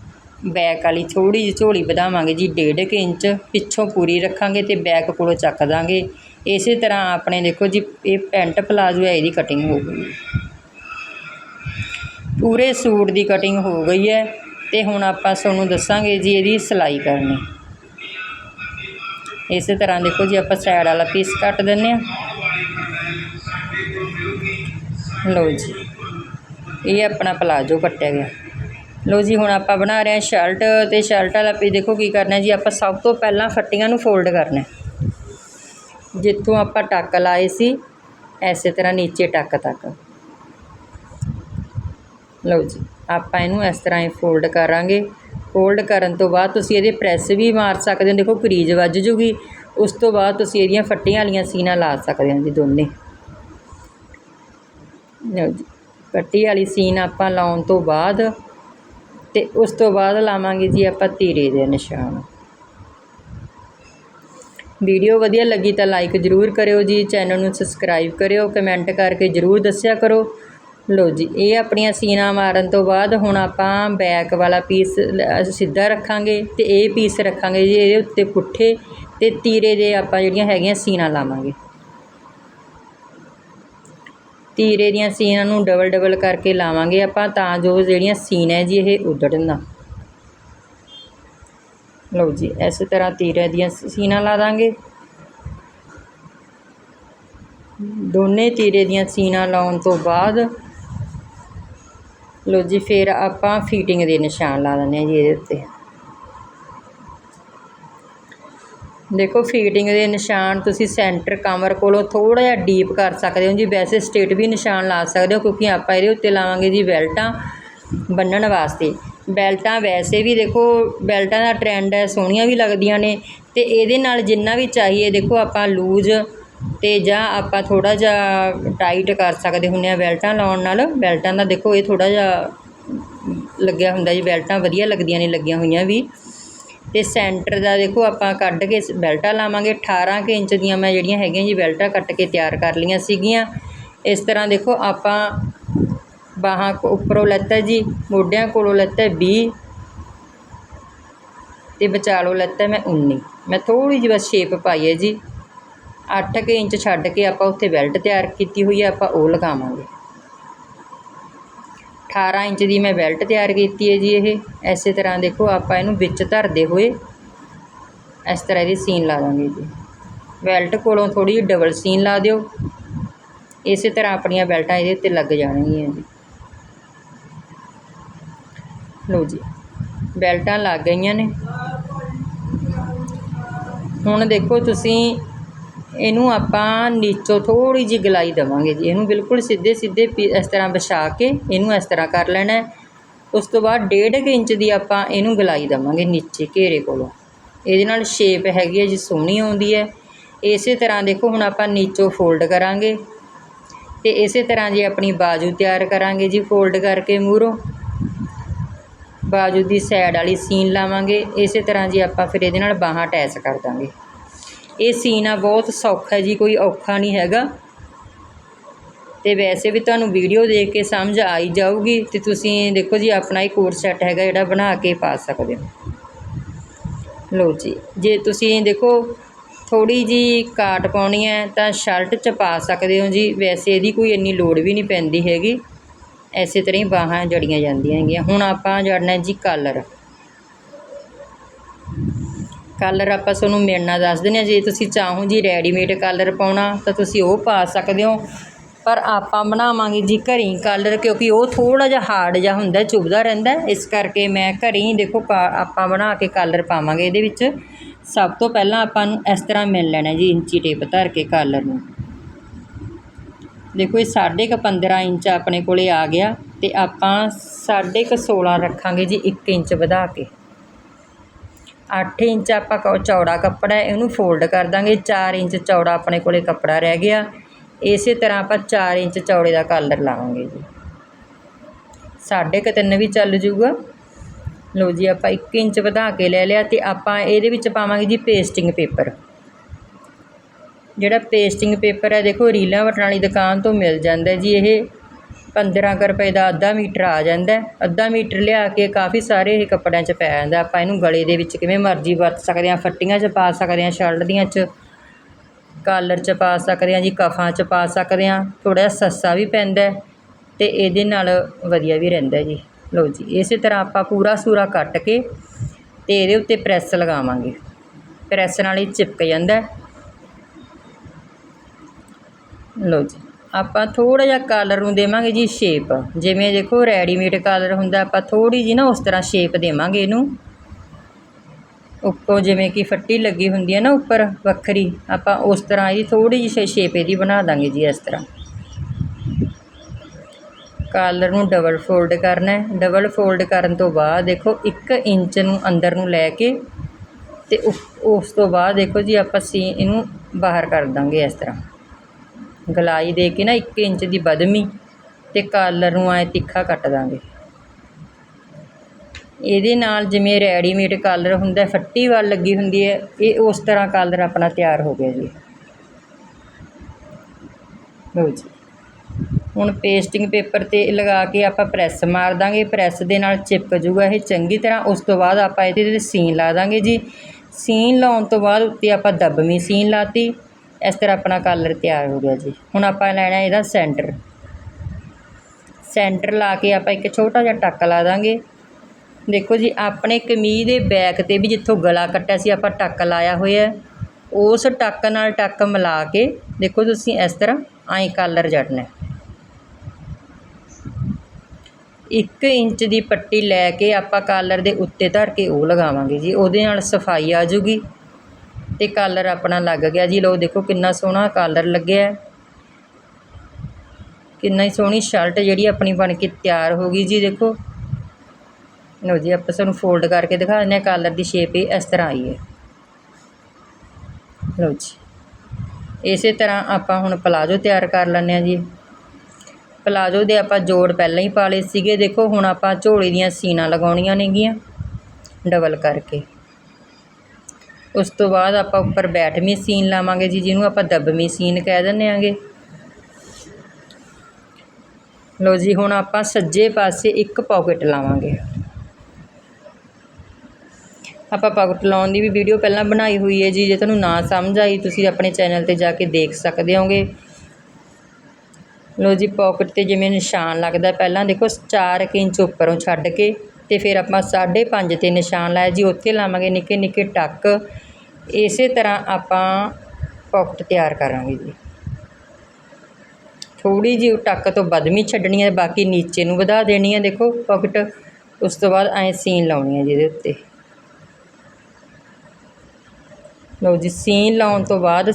ਬੈਕ ਵਾਲੀ ਥੋੜ੍ਹੀ ਜਿਹੀ ਝੋਲੀ ਵਧਾਵਾਂਗੇ ਜੀ, ਡੇਢ ਕੁ ਇੰਚ ਪਿੱਛੋਂ ਪੂਰੀ ਰੱਖਾਂਗੇ ਅਤੇ ਬੈਕ ਕੋਲੋਂ ਚੱਕ ਦਾਂਗੇ। ਇਸੇ ਤਰ੍ਹਾਂ ਆਪਣੇ ਦੇਖੋ ਜੀ, ਇਹ ਪੈਂਟ ਪਲਾਜ਼ੋ ਹੈ, ਇਹਦੀ ਕਟਿੰਗ ਹੋ ਗਈ। ਪੂਰੇ ਸੂਟ ਦੀ ਕਟਿੰਗ ਹੋ ਗਈ ਹੈ ਤੇ ਹੁਣ ਆਪਾਂ ਤੁਹਾਨੂੰ ਦੱਸਾਂਗੇ ਜੀ ਇਹਦੀ ਸਿਲਾਈ ਕਰਨੀ। ਇਸੇ ਤਰ੍ਹਾਂ ਦੇਖੋ ਜੀ, ਆਪਾਂ ਸਾਈਡ ਵਾਲਾ ਪੀਸ ਕੱਟ ਦਿੰਨੇ ਆ ਲਓ ਜੀ, ਇਹ ਆਪਣਾ ਪਲਾਜੋ ਕੱਟਿਆ ਗਿਆ। ਲਓ ਜੀ, ਹੁਣ ਆਪਾਂ ਬਣਾ ਰਹੇ ਹਾਂ ਸ਼ਰਟ ਤੇ ਸ਼ਰਟ ਵਾਲਾ ਪੀਸ ਦੇਖੋ ਕੀ ਕਰਨਾ ਜੀ, ਆਪਾਂ ਸਭ ਤੋਂ ਪਹਿਲਾਂ ਫੱਟੀਆਂ ਨੂੰ ਫੋਲਡ ਕਰਨਾ ਜਿੱਥੋਂ ਆਪਾਂ ਟੱਕ ਲਾਏ ਸੀ, ਐਸੇ ਤਰ੍ਹਾਂ ਨੀਚੇ ਟੱਕ ਤੱਕ। ਲਓ ਜੀ, ਆਪਾਂ ਇਹਨੂੰ ਇਸ ਤਰ੍ਹਾਂ ਹੀ ਫੋਲਡ ਕਰਾਂਗੇ। ਫੋਲਡ ਕਰਨ ਤੋਂ ਬਾਅਦ ਤੁਸੀਂ ਇਹਦੇ ਪ੍ਰੈਸ ਵੀ ਮਾਰ ਸਕਦੇ ਹੋ, ਦੇਖੋ ਕਰੀਜ਼ ਵੱਜ ਜੂਗੀ। ਉਸ ਤੋਂ ਬਾਅਦ ਤੁਸੀਂ ਇਹਦੀਆਂ ਫੱਟੀਆਂ ਵਾਲੀਆਂ ਸੀਨਾ ਲਾ ਸਕਦੇ ਹੋ ਜੀ ਦੋਨੇ। ਲਓ ਜੀ, ਫੱਟੀ ਵਾਲੀ ਸੀਨ ਆਪਾਂ ਲਾਉਣ ਤੋਂ ਬਾਅਦ ਤੇ ਉਸ ਤੋਂ ਬਾਅਦ ਲਾਵਾਂਗੇ ਜੀ ਆਪਾਂ ਤੀਰੇ ਦੇ ਨਿਸ਼ਾਨ। ਵੀਡੀਓ ਵਧੀਆ ਲੱਗੀ ਤਾਂ ਲਾਈਕ ਜ਼ਰੂਰ ਕਰਿਓ ਜੀ ਚੈਨਲ ਨੂੰ ਸਬਸਕ੍ਰਾਈਬ ਕਰਿਓ ਕਮੈਂਟ ਕਰਕੇ ਜ਼ਰੂਰ ਦੱਸਿਆ ਕਰੋ। ਲੋ ਜੀ, ਇਹ ਆਪਣੀਆਂ ਸੀਨਾ ਮਾਰਨ ਤੋਂ ਬਾਅਦ ਹੁਣ ਆਪਾਂ ਬੈਕ ਵਾਲਾ ਪੀਸ ਸਿੱਧਾ ਰੱਖਾਂਗੇ ਤੇ ਇਹ ਪੀਸ ਰੱਖਾਂਗੇ ਜੀ, ਇਹਦੇ ਉੱਤੇ ਪੁੱਠੇ ਤੇ ਤੀਰੇ ਦੇ ਆਪਾਂ ਜਿਹੜੀਆਂ ਹੈਗੀਆਂ ਸੀਨਾ ਲਾਵਾਂਗੇ। ਤੀਰੇ ਦੀਆਂ ਸੀਨਾਂ ਨੂੰ ਡਬਲ ਡਬਲ ਕਰਕੇ ਲਾਵਾਂਗੇ ਆਪਾਂ ਤਾਂ ਜੋ ਜਿਹੜੀਆਂ ਸੀਨ ਹੈ ਜੀ ਇਹ ਉਧੜਨ ਨਾ। ਲਓ ਜੀ, ਇਸੇ ਤਰ੍ਹਾਂ ਤੀਰੇ ਦੀਆਂ ਸੀਨਾਂ ਲਾ ਦਾਂਗੇ। ਦੋਨੇ ਤੀਰੇ ਦੀਆਂ ਸੀਨਾਂ ਲਾਉਣ ਤੋਂ ਬਾਅਦ ਲਓ ਜੀ, ਫਿਰ ਆਪਾਂ ਫੀਟਿੰਗ ਦੇ ਨਿਸ਼ਾਨ ਲਾ ਦਿੰਦੇ ਹਾਂ ਜੀ ਇਹਦੇ ਉੱਤੇ। ਦੇਖੋ ਫੀਟਿੰਗ ਦੇ ਨਿਸ਼ਾਨ ਤੁਸੀਂ ਸੈਂਟਰ ਕਮਰ ਕੋਲੋਂ ਥੋੜ੍ਹਾ ਜਿਹਾ ਡੀਪ ਕਰ ਸਕਦੇ ਹੋ ਜੀ। ਵੈਸੇ ਸਟੇਟ ਵੀ ਨਿਸ਼ਾਨ ਲਾ ਸਕਦੇ ਹੋ ਕਿਉਂਕਿ ਆਪਾਂ ਇਹਦੇ ਉੱਤੇ ਲਾਵਾਂਗੇ ਜੀ ਬੈਲਟਾਂ ਬੰਨਣ ਵਾਸਤੇ। ਬੈਲਟਾਂ ਵੈਸੇ ਵੀ ਦੇਖੋ, ਬੈਲਟਾਂ ਦਾ ਟ੍ਰੈਂਡ ਹੈ, ਸੋਹਣੀਆਂ ਵੀ ਲੱਗਦੀਆਂ ਨੇ ਤੇ ਇਹਦੇ ਨਾਲ ਜਿੰਨਾ ਵੀ ਚਾਹੀਏ ਦੇਖੋ ਆਪਾਂ ਲੂਜ਼ ਤੇ ਜਾਂ ਆਪਾਂ ਥੋੜਾ ਜਿਹਾ ਟਾਈਟ ਕਰ ਸਕਦੇ ਹੁੰਦੇ ਆ ਬੈਲਟਾਂ ਲਾਉਣ ਨਾਲ। ਬੈਲਟਾਂ ਦਾ ਦੇਖੋ ਇਹ ਥੋੜਾ ਜਿਹਾ ਲੱਗਿਆ ਹੁੰਦਾ ਜੀ, ਬੈਲਟਾਂ ਵਧੀਆ ਲੱਗਦੀਆਂ ਨੇ, ਲੱਗੀਆਂ ਹੋਈਆਂ ਵੀ। ਅਤੇ ਸੈਂਟਰ ਦਾ ਦੇਖੋ ਆਪਾਂ ਕੱਢ ਕੇ ਬੈਲਟਾਂ ਲਾਵਾਂਗੇ। 18 ਕੁ ਇੰਚ ਦੀਆਂ ਮੈਂ ਜਿਹੜੀਆਂ ਹੈਗੀਆਂ ਜੀ ਬੈਲਟਾਂ ਕੱਟ ਕੇ ਤਿਆਰ ਕਰ ਲਈਆਂ ਸੀਗੀਆਂ। ਇਸ ਤਰ੍ਹਾਂ ਦੇਖੋ ਆਪਾਂ ਬਾਹਾਂ ਕੋ- ਉੱਪਰੋਂ ਲੈਤਾ ਜੀ, ਮੋਢਿਆਂ ਕੋਲੋਂ ਲੈਤਾ 20 ਤੇ ਵਿਚਾਲੋ ਲੈਤਾ ਮੈਂ 19 ਮੈਂ ਥੋੜੀ ਜਿਹੀ ਬਸ ਸ਼ੇਪ ਪਾਈ ਹੈ ਜੀ। 8 ਕੁ ਇੰਚ ਛੱਡ ਕੇ ਆਪਾਂ ਉੱਥੇ ਬੈਲਟ ਤਿਆਰ ਕੀਤੀ ਹੋਈ ਹੈ, ਆਪਾਂ ਉਹ ਲਗਾਵਾਂਗੇ। 18 ਇੰਚ ਦੀ ਮੈਂ ਬੈਲਟ ਤਿਆਰ ਕੀਤੀ ਹੈ ਜੀ ਇਹ। ਐਸੇ ਤਰ੍ਹਾਂ ਦੇਖੋ ਆਪਾਂ ਇਹਨੂੰ ਵਿੱਚ ਧਰਦੇ ਹੋਏ ਇਸ ਤਰ੍ਹਾਂ ਇਹਦੀ ਸੀਨ ਲਾ ਦਾਂਗੇ ਜੀ। ਬੈਲਟ ਕੋਲੋਂ ਥੋੜੀ ਜਿਹੀ ਡਬਲ ਸੀਨ ਲਾ ਦਿਓ। ਇਸੇ ਤਰ੍ਹਾਂ ਆਪਣੀਆਂ ਬੈਲਟਾਂ ਇਹਦੇ ਉੱਤੇ ਲੱਗ ਜਾਣਗੀਆਂ ਜੀ। ਲਓ ਜੀ, ਬੈਲਟਾਂ ਲੱਗ ਗਈਆਂ ਨੇ। ਹੁਣ ਦੇਖੋ ਤੁਸੀਂ ਇਹਨੂੰ ਆਪਾਂ ਨੀਚੋਂ ਥੋੜ੍ਹੀ ਜਿਹੀ ਗਲਾਈ ਦੇਵਾਂਗੇ ਜੀ। ਇਹਨੂੰ ਬਿਲਕੁਲ ਸਿੱਧੇ ਸਿੱਧੇ ਪੀ- ਇਸ ਤਰ੍ਹਾਂ ਵਿਛਾ ਕੇ ਇਹਨੂੰ ਇਸ ਤਰ੍ਹਾਂ ਕਰ ਲੈਣਾ ਉਸ ਤੋਂ ਬਾਅਦ ਡੇਢ ਕੁ ਇੰਚ ਦੀ ਆਪਾਂ ਇਹਨੂੰ ਗਲਾਈ ਦੇਵਾਂਗੇ ਨੀਚੇ ਘੇਰੇ ਕੋਲੋਂ। ਇਹਦੇ ਨਾਲ ਸ਼ੇਪ ਹੈਗੀ ਹੈ ਜੀ, ਸੋਹਣੀ ਆਉਂਦੀ ਹੈ। ਇਸੇ ਤਰ੍ਹਾਂ ਦੇਖੋ, ਹੁਣ ਆਪਾਂ ਨੀਚੋਂ ਫੋਲਡ ਕਰਾਂਗੇ। ਤੇ ਇਸੇ ਤਰ੍ਹਾਂ ਜੀ ਆਪਣੀ ਬਾਜੂ ਤਿਆਰ ਕਰਾਂਗੇ ਜੀ ਫੋਲਡ ਕਰਕੇ ਮੂਹਰੋਂ। ਬਾਜੂ ਦੀ ਸਾਈਡ ਵਾਲੀ ਸੀਨ ਲਾਵਾਂਗੇ। ਇਸੇ ਤਰ੍ਹਾਂ ਜੀ ਆਪਾਂ ਫਿਰ ਇਹਦੇ ਨਾਲ ਬਾਹਾਂ ਅਟੈਚ ਕਰ ਦਾਂਗੇ। ਇਹ ਸੀਨ ਬਹੁਤ ਸੌਖਾ ਜੀ, ਕੋਈ ਔਖਾ ਨਹੀਂ ਹੈਗਾ। ਤੇ ਵੈਸੇ ਵੀ ਤੁਹਾਨੂੰ ਵੀਡੀਓ ਦੇਖ ਕੇ ਸਮਝ ਆਈ ਜਾਊਗੀ ਤੇ ਤੁਸੀਂ ਦੇਖੋ ਜੀ, ਆਪਣਾ ਹੀ ਕੋਟ ਸੈੱਟ ਹੈਗਾ ਜਿਹੜਾ ਬਣਾ ਕੇ ਪਾ ਸਕਦੇ ਹੋ। ਲਓ ਜੀ, ਜੇ ਤੁਸੀਂ ਦੇਖੋ ਥੋੜੀ ਜੀ ਕਾਟ ਪਾਉਣੀ ਹੈ ਤਾਂ ਸ਼ਰਟ 'ਚ ਪਾ ਸਕਦੇ ਹੋ ਜੀ। ਵੈਸੇ ਇਹਦੀ ਕੋਈ ਇੰਨੀ ਲੋੜ ਵੀ ਨਹੀਂ ਪੈਂਦੀ ਹੈਗੀ। ਐਸੇ ਤਰ੍ਹਾਂ ਹੀ ਬਾਹਾਂ ਜੜੀਆਂ ਜਾਂਦੀਆਂ ਹੈਗੀਆਂ। ਹੁਣ ਆਪਾਂ ਜੜਨਾ ਜੀ ਕਲਰ ਕਲਰ ਆਪਾਂ ਤੁਹਾਨੂੰ ਮਿਲਣਾ ਦੱਸ ਦਿੰਦੇ ਹਾਂ। ਜੇ ਤੁਸੀਂ ਚਾਹੋ ਜੀ ਰੈਡੀਮੇਡ ਕਲਰ ਪਾਉਣਾ, ਤਾਂ ਤੁਸੀਂ ਉਹ ਪਾ ਸਕਦੇ ਹੋ। ਪਰ ਆਪਾਂ ਬਣਾਵਾਂਗੇ ਜੀ ਘਰੀ ਕਲਰ, ਕਿਉਂਕਿ ਉਹ ਥੋੜਾ ਜਿਹਾ ਹਾਰਡ ਜਿਹਾ ਹੁੰਦਾ, ਚੁਭਦਾ ਰਹਿੰਦਾ ਇਸ ਕਰਕੇ ਮੈਂ ਘਰੀ ਹੀ ਦੇਖੋ ਕਾ- ਆਪਾਂ ਬਣਾ ਕੇ ਕਲਰ ਪਾਵਾਂਗੇ ਇਹਦੇ ਵਿੱਚ। ਸਭ ਤੋਂ ਪਹਿਲਾਂ ਆਪਾਂ ਨੂੰ ਇਸ ਤਰ੍ਹਾਂ ਮਿਲ ਲੈਣਾ ਜੀ ਇੰਚੀ ਟੇਪ ਧਰ ਕੇ ਕਲਰ ਨੂੰ। ਦੇਖੋ ਇਹ ਸਾਢੇ ਕੁ 15 ਇੰਚ ਆਪਣੇ ਕੋਲੇ ਆ ਗਿਆ, ਤੇ ਆਪਾਂ ਸਾਢੇ ਕੁ 16 ਰੱਖਾਂਗੇ ਜੀ 1 ਇੰਚ ਵਧਾ ਕੇ। 8 ਇੰਚ ਆਪਾਂ ਕੋ ਚੌੜਾ ਕੱਪੜਾ ਇਹਨੂੰ ਫੋਲਡ ਕਰ ਦਾਂਗੇ। 4 ਇੰਚ ਚੌੜਾ ਆਪਣੇ ਕੋਲੇ ਕੱਪੜਾ ਰਹਿ ਗਿਆ। ਇਸੇ ਤਰ੍ਹਾਂ ਆਪਾਂ 4 ਇੰਚ ਚੌੜੇ ਦਾ ਕਾਲਰ ਲਾਵਾਂਗੇ ਜੀ। ਸਾਢੇ ਕੁ ਤਿੰਨ ਵੀ ਚੱਲ ਜੂਗਾ। ਲਓ ਜੀ, ਆਪਾਂ 1 ਇੰਚ ਵਧਾ ਕੇ ਲੈ ਲਿਆ ਤੇ ਆਪਾਂ ਇਹਦੇ ਵਿੱਚ ਪਾਵਾਂਗੇ ਜੀ ਪੇਸਟਿੰਗ ਪੇਪਰ ਜਿਹੜਾ ਪੇਸਟਿੰਗ ਪੇਪਰ ਹੈ, ਦੇਖੋ, ਰੀਲਾਂ ਵਟਣ ਵਾਲੀ ਦੁਕਾਨ ਤੋਂ ਮਿਲ ਜਾਂਦਾ ਜੀ ਇਹ। 15 ਕੁ ਰੁਪਏ ਦਾ ਅੱਧਾ ਮੀਟਰ ਆ ਜਾਂਦਾ ਅੱਧਾ ਮੀਟਰ ਲਿਆ ਕੇ ਕਾਫੀ ਸਾਰੇ ਇਹ ਕੱਪੜਿਆਂ 'ਚ ਪੈ ਜਾਂਦਾ। ਆਪਾਂ ਇਹਨੂੰ ਗਲੇ ਦੇ ਵਿੱਚ ਕਿਵੇਂ ਮਰਜ਼ੀ ਵਰਤ ਸਕਦੇ ਹਾਂ, ਫੱਟੀਆਂ 'ਚ ਪਾ ਸਕਦੇ ਹਾਂ, ਸ਼ਰਟ ਦੀਆਂ 'ਚ ਕਾਲਰ 'ਚ ਪਾ ਸਕਦੇ ਹਾਂ ਜੀ, ਕਫਾਂ 'ਚ ਪਾ ਸਕਦੇ ਹਾਂ। ਥੋੜ੍ਹਾ ਜਿਹਾ ਸਸਤਾ ਵੀ ਪੈਂਦਾ ਅਤੇ ਇਹਦੇ ਨਾਲ ਵਧੀਆ ਵੀ ਰਹਿੰਦਾ ਜੀ। ਲਓ ਜੀ, ਇਸੇ ਤਰ੍ਹਾਂ ਆਪਾਂ ਪੂਰਾ ਸੂਰਾ ਕੱਟ ਕੇ ਅਤੇ ਇਹਦੇ ਉੱਤੇ ਪ੍ਰੈਸ ਲਗਾਵਾਂਗੇ। ਪ੍ਰੈਸ ਨਾਲ ਹੀ ਚਿਪਕ ਜਾਂਦਾ ਲਓ ਜੀ। ਆਪਾਂ ਥੋੜਾ ਜਿਹਾ ਕਾਲਰ ਨੂੰ ਦੇਵਾਂਗੇ ਜੀ ਸ਼ੇਪ ਜਿਵੇਂ ਦੇਖੋ ਰੈਡੀਮੇਡ ਕਾਲਰ ਹੁੰਦਾ, ਆਪਾਂ ਥੋੜੀ ਜੀ ਨਾ ਉਸ ਤਰ੍ਹਾਂ ਸ਼ੇਪ ਦੇਵਾਂਗੇ ਇਹਨੂੰ। ਉੱਪਰ ਜਿਵੇਂ ਕਿ ਫੱਟੀ ਲੱਗੀ ਹੁੰਦੀ ਹੈ ਨਾ ਉੱਪਰ, ਵੱਖਰੀ, ਆਪਾਂ ਉਸ ਤਰ੍ਹਾਂ ਇਹਦੀ ਥੋੜੀ ਜਿਹੀ ਸ਼ੇਪ ਇਹਦੀ ਬਣਾ ਦਾਂਗੇ ਜੀ ਇਸ ਤਰ੍ਹਾਂ। ਕਾਲਰ ਨੂੰ ਡਬਲ ਫੋਲਡ ਕਰਨਾ ਹੈ। ਡਬਲ ਫੋਲਡ ਕਰਨ ਤੋਂ ਬਾਅਦ ਦੇਖੋ 1 ਇੰਚ ਨੂੰ ਅੰਦਰ ਨੂੰ ਲੈ ਕੇ ਤੇ ਉਪ- ਉਸ ਤੋਂ ਬਾਅਦ ਦੇਖੋ ਜੀ ਆਪਾਂ ਸੀ ਇਹਨੂੰ ਬਾਹਰ ਕਰ ਦਾਂਗੇ ਇਸ ਤਰ੍ਹਾਂ। ਗਲਾਈ ਦੇ ਕੇ ਨਾ 1 ਇੰਚ ਦੀ ਬਦਮੀ ਅਤੇ ਕਾਲਰ ਨੂੰ ਐਂ ਤਿੱਖਾ ਕੱਟ ਦਾਂਗੇ। ਇਹਦੇ ਨਾਲ ਜਿਵੇਂ ਰੈਡੀਮੇਡ ਕਾਲਰ ਹੁੰਦਾ, ਫੱਟੀ ਵੱਲ ਲੱਗੀ ਹੁੰਦੀ ਹੈ, ਇਹ ਉਸ ਤਰ੍ਹਾਂ ਕਾਲਰ ਆਪਣਾ ਤਿਆਰ ਹੋ ਗਿਆ ਜੀ। ਲਓ ਜੀ। ਹੁਣ ਪੇਸਟਿੰਗ ਪੇਪਰ ਤੇ ਲਗਾ ਕੇ ਆਪਾਂ ਪ੍ਰੈਸ ਮਾਰ ਦਾਂਗੇ। ਪ੍ਰੈਸ ਦੇ ਨਾਲ ਚਿਪਕ ਜੂਗਾ ਇਹ ਚੰਗੀ ਤਰ੍ਹਾਂ। ਉਸ ਤੋਂ ਬਾਅਦ ਆਪਾਂ ਇਹਦੇ ਤੇ ਸੀਨ ਲਾ ਦਾਂਗੇ ਜੀ। ਸੀਨ ਲਾਉਣ ਤੋਂ ਬਾਅਦ ਉੱਤੇ ਆਪਾਂ ਦੱਬਵੀਂ ਸੀਨ ਲਾਤੀ। ਇਸ ਤਰ੍ਹਾਂ ਆਪਣਾ ਕਾਲਰ ਤਿਆਰ ਹੋ ਗਿਆ ਜੀ। ਹੁਣ ਆਪਾਂ ਲੈਣਾ ਇਹਦਾ ਸੈਂਟਰ ਸੈਂਟਰ ਲਾ ਕੇ ਆਪਾਂ ਇੱਕ ਛੋਟਾ ਜਿਹਾ ਟੱਕ ਲਾ ਦਾਂਗੇ। ਦੇਖੋ ਜੀ, ਆਪਣੇ ਕਮੀਜ਼ ਦੇ ਬੈਕ ਤੇ ਵੀ ਜਿੱਥੋਂ ਗਲਾ ਕੱਟਿਆ ਸੀ, ਆਪਾਂ ਟੱਕ ਲਾਇਆ ਹੋਇਆ। ਉਸ ਟੱਕ ਨਾਲ ਟੱਕ ਮਿਲਾ ਕੇ ਦੇਖੋ ਤੁਸੀਂ ਇਸ ਤਰ੍ਹਾਂ ਐਂ ਕਾਲਰ ਜੜਨਾ 1 ਇੰਚ ਦੀ ਪੱਟੀ ਲੈ ਕੇ ਆਪਾਂ ਕਾਲਰ ਦੇ ਉੱਤੇ ਧਰ ਕੇ ਉਹ ਲਗਾਵਾਂਗੇ ਜੀ। ਉਹਦੇ ਨਾਲ ਸਫ਼ਾਈ ਆ ਜੂਗੀ ਤੇ ਕਾਲਰ ਆਪਣਾ ਲੱਗ ਗਿਆ ਜੀ। ਲੋ ਦੇਖੋ ਕਿੰਨਾ ਸੋਹਣਾ ਕਾਲਰ ਲੱਗਿਆ। ਹੈ। ਕਿੰਨਾ ਹੀ ਸੋਹਣੀ ਸ਼ਰਟ ਜਿਹੜੀ ਆਪਣੀ ਬਣ ਕੇ ਤਿਆਰ ਹੋ ਗਈ ਜੀ ਦੇਖੋ। ਲੋ ਜੀ, ਆਪਾਂ ਤੁਹਾਨੂੰ ਫੋਲਡ ਕਰਕੇ ਦਿਖਾ ਦਿੰਦੇ ਹਾਂ ਕਾਲਰ ਦੀ ਸ਼ੇਪ ਇਹ ਇਸ ਤਰ੍ਹਾਂ ਆਈ ਹੈ। ਲੋ ਜੀ, ਇਸੇ ਤਰ੍ਹਾਂ ਆਪਾਂ ਹੁਣ ਪਲਾਜੋ ਤਿਆਰ ਕਰ ਲੈਂਦੇ ਹਾਂ ਜੀ। ਪਲਾਜੋ ਦੇ ਆਪਾਂ ਜੋੜ ਪਹਿਲਾਂ ਹੀ ਪਾ ਲਏ ਸੀਗੇ। ਦੇਖੋ, ਹੁਣ ਆਪਾਂ ਝੋਲੀ ਦੀਆਂ ਸੀਨਾ ਲਗਾਉਣੀਆਂ ਨੇਗੀਆਂ। ਡਬਲ ਕਰਕੇ। ਉਸ ਤੋਂ ਬਾਅਦ ਆਪਾਂ ਉੱਪਰ ਬੈਠਵੀਂ ਸੀਨ ਲਾਵਾਂਗੇ ਜੀ, ਜਿਹਨੂੰ ਆਪਾਂ ਦੱਬਵੀਂ ਸੀਨ ਕਹਿ ਦਿੰਦੇ ਆਂਗੇ। ਲੋ ਜੀ, ਹੁਣ ਆਪਾਂ ਸੱਜੇ ਪਾਸੇ ਇੱਕ ਪਾਕਟ ਲਾਵਾਂਗੇ। ਆਪਾਂ ਪਾਕਟ ਲਾਉਣ ਦੀ ਵੀ ਵੀਡੀਓ ਪਹਿਲਾਂ ਬਣਾਈ ਹੋਈ ਹੈ ਜੀ, ਜੇ ਤੁਹਾਨੂੰ ਨਾ ਸਮਝ ਆਈ, ਤੁਸੀਂ ਆਪਣੇ ਚੈਨਲ ਤੇ ਜਾ ਕੇ ਦੇਖ ਸਕਦੇ ਹੋਗੇ। ਲੋ ਜੀ ਪਾਕਟ ਤੇ ਜਿਵੇਂ ਨਿਸ਼ਾਨ ਲੱਗਦਾ, ਪਹਿਲਾਂ ਦੇਖੋ 4 ਇੰਚ ਉੱਪਰੋਂ ਛੱਡ ਕੇ ਤੇ ਫਿਰ ਆਪਾਂ 5.5 ਤੇ ਨਿਸ਼ਾਨ ਲਾਇਆ ਜੀ, ਉੱਥੇ ਲਾਵਾਂਗੇ ਨਿੱਕੇ ਨਿੱਕੇ ਟੱਕ। ਇਸੇ ਤਰ੍ਹਾਂ ਆਪਾਂ ਪਾਕਟ ਤਿਆਰ ਕਰਾਂਗੇ ਜੀ। ਥੋੜੀ ਜਿਹੀ ਟੱਕ ਤੋਂ ਵੱਧਵੀਂ ਛੱਡਣੀ ਹੈ, ਬਾਕੀ ਨੀਚੇ ਨੂੰ ਵਧਾ ਦੇਣੀ ਹੈ। ਦੇਖੋ ਪਾਕਟ ਉਸ ਤੋਂ ਬਾਅਦ ਐਂ ਸੀਨ ਲਾਉਣੀ ਹੈ ਜਿਹਦੇ ਉੱਤੇ। ਲਓ ਜੀ, ਸੀਨ ਲਾਉਣ ਤੋਂ ਬਾਅਦ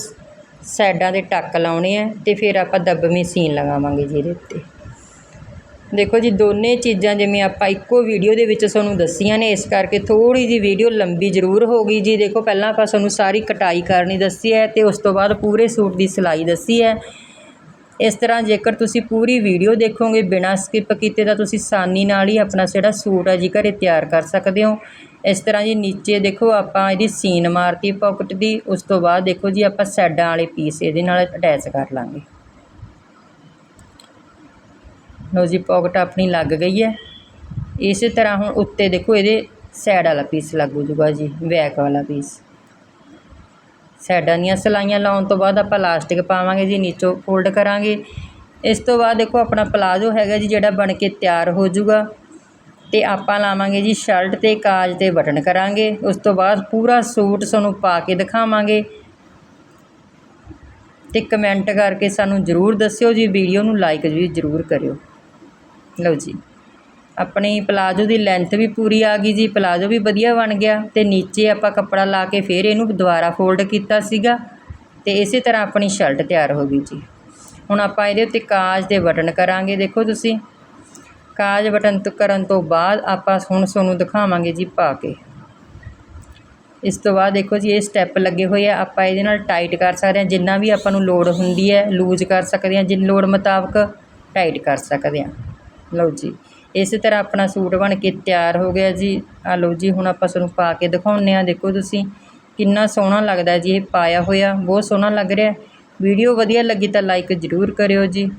ਸਾਈਡਾਂ ਦੇ ਟੱਕ ਲਾਉਣੇ ਆ ਤੇ ਫਿਰ ਆਪਾਂ ਦੱਬਵੀਂ ਸੀਨ ਲਗਾਵਾਂਗੇ ਜੀ ਇਹਦੇ ਉੱਤੇ। ਦੇਖੋ ਜੀ, ਦੋਨੇ ਚੀਜ਼ਾਂ ਜਿਵੇਂ ਆਪਾਂ ਇੱਕੋ ਵੀਡੀਓ ਦੇ ਵਿੱਚ ਤੁਹਾਨੂੰ ਦੱਸੀਆਂ ਨੇ, ਇਸ ਕਰਕੇ ਥੋੜੀ ਜੀ ਵੀਡੀਓ ਲੰਬੀ ਜ਼ਰੂਰ ਹੋ ਗਈ ਜੀ। ਦੇਖੋ, ਪਹਿਲਾਂ ਆਪਾਂ ਤੁਹਾਨੂੰ ਸਾਰੀ ਕਟਾਈ ਕਰਨੀ ਦੱਸੀ ਹੈ ਤੇ ਉਸ ਤੋਂ ਬਾਅਦ ਪੂਰੇ ਸੂਟ ਦੀ ਸਿਲਾਈ ਦੱਸੀ ਹੈ। ਇਸ ਤਰ੍ਹਾਂ ਜੇਕਰ ਤੁਸੀਂ ਪੂਰੀ ਵੀਡੀਓ ਦੇਖੋਗੇ ਬਿਨਾਂ ਸਕਿਪ ਕੀਤੇ, ਤਾਂ ਤੁਸੀਂ ਆਸਾਨੀ ਨਾਲ ਹੀ ਆਪਣਾ ਜਿਹੜਾ ਸੂਟ ਹੈ ਜੀ, ਘਰੇ ਤਿਆਰ ਕਰ ਸਕਦੇ ਹੋ। ਇਸ ਤਰ੍ਹਾਂ ਜੀ, ਨੀਚੇ ਦੇਖੋ, ਆਪਾਂ ਇਹਦੀ ਸੀਨ ਮਾਰਤੀ ਪਾਕਟ ਦੀ, ਉਸ ਤੋਂ ਬਾਅਦ ਦੇਖੋ ਜੀ, ਆਪਾਂ ਸੈਡਾਂ ਵਾਲੇ ਪੀਸ ਇਹਦੇ ਨਾਲ ਅਟੈਚ ਕਰ ਲਾਂਗੇ। ਲੋ ਜੀ ਪਾਕਟ ਆਪਣੀ ਲੱਗ ਗਈ ਹੈ। ਇਸੇ ਤਰ੍ਹਾਂ ਹੁਣ ਉੱਤੇ ਦੇਖੋ, ਇਹਦੇ ਸਾਈਡ ਵਾਲਾ ਪੀਸ ਲੱਗੂ ਜੂਗਾ ਜੀ ਬੈਕ ਵਾਲਾ ਪੀਸ ਸਾਈਡਾਂ ਦੀਆਂ ਸਲਾਈਆਂ ਲਾਉਣ ਤੋਂ ਬਾਅਦ ਆਪਾਂ ਲਾਸਟਿਕ ਪਾਵਾਂਗੇ ਜੀ, ਨੀਚੋਂ ਫੋਲਡ ਕਰਾਂਗੇ। ਇਸ ਤੋਂ ਬਾਅਦ ਦੇਖੋ, ਆਪਣਾ ਪਲਾਜ਼ੋ ਹੈਗਾ ਜੀ, ਜਿਹੜਾ ਬਣ ਕੇ ਤਿਆਰ ਹੋ ਜਾਊਗਾ ਤੇ ਆਪਾਂ ਲਾਵਾਂਗੇ ਜੀ ਸ਼ਰਟ ਤੇ ਕਾਜ ਤੇ ਬਟਨ ਕਰਾਂਗੇ। ਉਸ ਤੋਂ ਬਾਅਦ ਪੂਰਾ ਸੂਟ ਸਾਨੂੰ ਪਾ ਕੇ ਦਿਖਾਵਾਂਗੇ। ਤੇ ਕਮੈਂਟ ਕਰਕੇ ਸਾਨੂੰ ਜ਼ਰੂਰ ਦੱਸਿਓ ਜੀ ਵੀਡੀਓ ਨੂੰ ਲਾਈਕ ਵੀ ਜ਼ਰੂਰ ਕਰਿਓ। ਲਓ ਜੀ। ਆਪਣੀ ਪਲਾਜੋ ਦੀ ਲੈਂਥ ਵੀ ਪੂਰੀ ਆ ਗਈ ਜੀ। ਪਲਾਜੋ ਵੀ ਵਧੀਆ ਬਣ ਗਿਆ ਤੇ ਨੀਚੇ ਆਪਾਂ ਕੱਪੜਾ ਲਾ ਕੇ ਫਿਰ ਇਹਨੂੰ ਦੁਬਾਰਾ ਫੋਲਡ ਕੀਤਾ ਸੀਗਾ ਤੇ ਇਸੇ ਤਰ੍ਹਾਂ ਆਪਣੀ ਸ਼ਰਟ ਤਿਆਰ ਹੋ ਗਈ ਜੀ। ਹੁਣ ਆਪਾਂ ਇਹਦੇ ਉੱਤੇ ਕਾਜ ਦੇ ਬਟਨ ਕਰਾਂਗੇ। ਦੇਖੋ ਤੁਸੀਂ, ਕਾਜ ਬਟਨ ਤੋਂ ਕਰਨ ਤੋਂ ਬਾਅਦ ਆਪਾਂ ਹੁਣ ਤੁਹਾਨੂੰ ਦਿਖਾਵਾਂਗੇ ਜੀ ਪਾ ਕੇ। ਇਸ ਤੋਂ ਬਾਅਦ ਦੇਖੋ ਜੀ, ਇਹ ਸਟੈਪ ਲੱਗੇ ਹੋਏ ਆ। ਆਪਾਂ ਇਹਦੇ ਨਾਲ ਟਾਈਟ ਕਰ ਸਕਦੇ ਹਾਂ। ਜਿੰਨਾ ਵੀ ਆਪਾਂ ਨੂੰ ਲੋਡ ਹੁੰਦੀ ਹੈ ਲੂਜ਼ ਕਰ ਸਕਦੇ ਹਾਂ। ਜਿੰਨ ਲੋੜ ਮੁਤਾਬਕ ਟਾਈਟ ਕਰ ਸਕਦੇ ਹਾਂ। ਲਓ ਜੀ, ਇਸੇ ਤਰ੍ਹਾਂ ਆਪਣਾ ਸੂਟ ਬਣ ਕੇ ਤਿਆਰ ਹੋ ਗਿਆ ਜੀ। ਆ ਲਓ ਜੀ, ਹੁਣ ਆਪਾਂ ਤੁਹਾਨੂੰ ਪਾ ਕੇ ਦਿਖਾਉਂਦੇ ਆ ਦੇਖੋ ਤੁਸੀਂ, ਕਿੰਨਾ ਸੋਹਣਾ ਲੱਗਦਾ ਜੀ, ਇਹ ਪਾਇਆ ਹੋਇਆ। ਬਹੁਤ ਸੋਹਣਾ ਲੱਗ ਰਿਹਾ। ਵੀਡੀਓ ਵਧੀਆ ਲੱਗੀ ਤਾਂ ਲਾਈਕ ਜ਼ਰੂਰ ਕਰਿਓ ਜੀ।